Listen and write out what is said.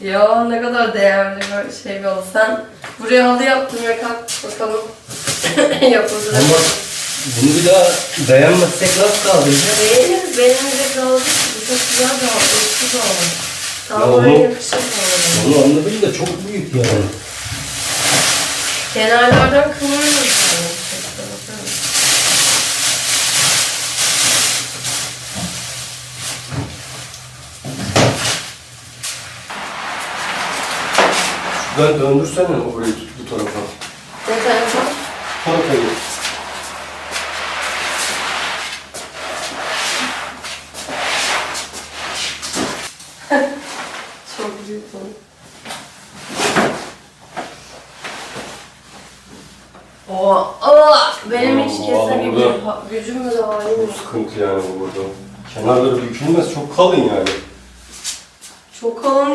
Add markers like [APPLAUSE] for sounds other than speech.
Ya ne kadar değerli bir şey bir halı. Sen buraya halı yaptın ya kalk bakalım. [LAUGHS] Yapılır. Ama bunu bir daha beğenmezsek nasıl kaldıracağız? Beğeniriz, beğenmeyecek de oldu. Bu çok güzel bir halı, eski bir halı. Tam Ya buraya onu- yakışır. Onu anladım da çok büyük yani. Kenarlardan kıvırırız yani. İşte bakalım. Şuradan döndürsene orayı tut bu tarafa. Ne tarafa? Tarafa git. Çok büyük. Oo, benim hiç Oo, kesin burada- gücüm mü de halim Bu yok. sıkıntı yani bu burada. Kenarları bükülmez çok kalın yani. Çok kalın